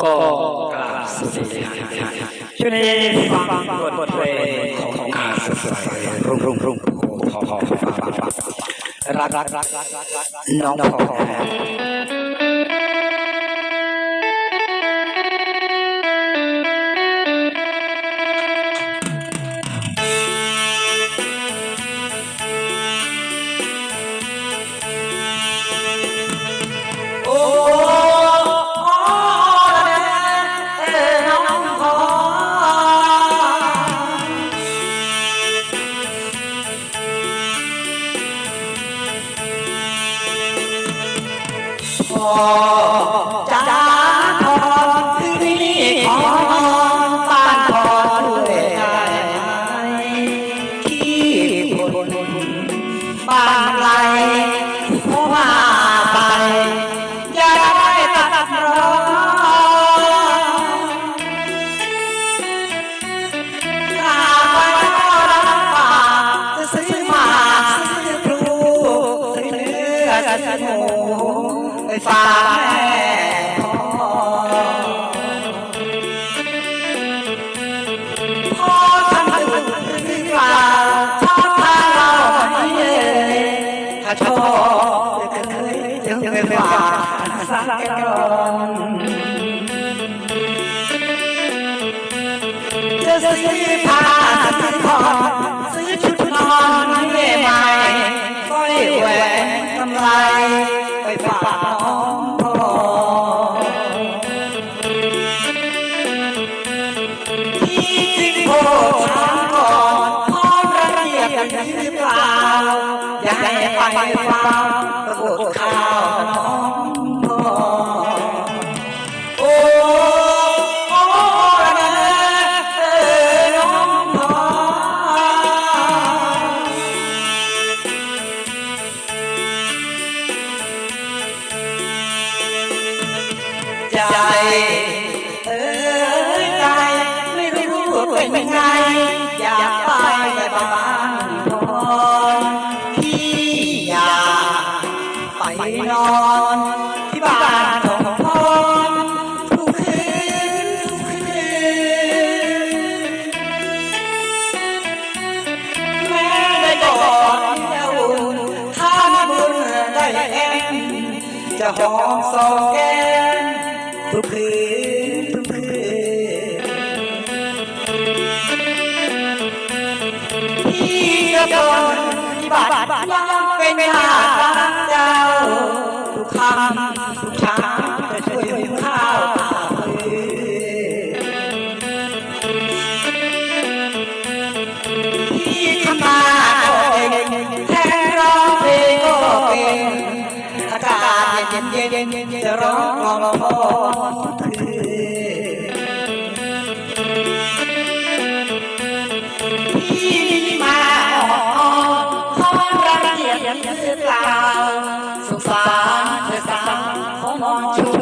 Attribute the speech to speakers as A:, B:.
A: ก็กราบสวัสดีท่านช่วยในฟังบทเพลงของอาสดใสรุ่งรุ่งรุ่งพอ้ทอทอฟ้าฟ้าฟ้ารักรักรักรักรักรักน้องพอ พอจ้าพอคืนี่ขอนอนบ้านพอช่วยได้ไหมที่คนบ้านไรเพราะว่าไปจะได้ตัดรอนกรรับปากจะซื้อมาซื้อพลูซื้อเนื้อซื้อหมู ไปฝากแม่พ่อพ่อท่านตื่นหรือเปล่าชอบทานเราไหมเอ่ยถ้าชอบจะเคยจะไปฝาสักกันก่อนจะซื้อผ้าซื้อผ่อนซื้อชุดนอนให้แม่ใหม่สร้อยแหวนกำไรไปฝาก ไปฟังประกวดข่า นอนที่บ้านของพรทุกคืนทุกคืนแม้ได้กอดเจ้าถ้ามีบุญได้แอมจะหอมสองแก้มทุกคืนทุกคืนพี่กระบนที่บาดยังเป็นหา จะร้องร้อมพ่อคือพี่มาขอขอรังเกียจเธอเปสุสารเธอสาวขอมองชู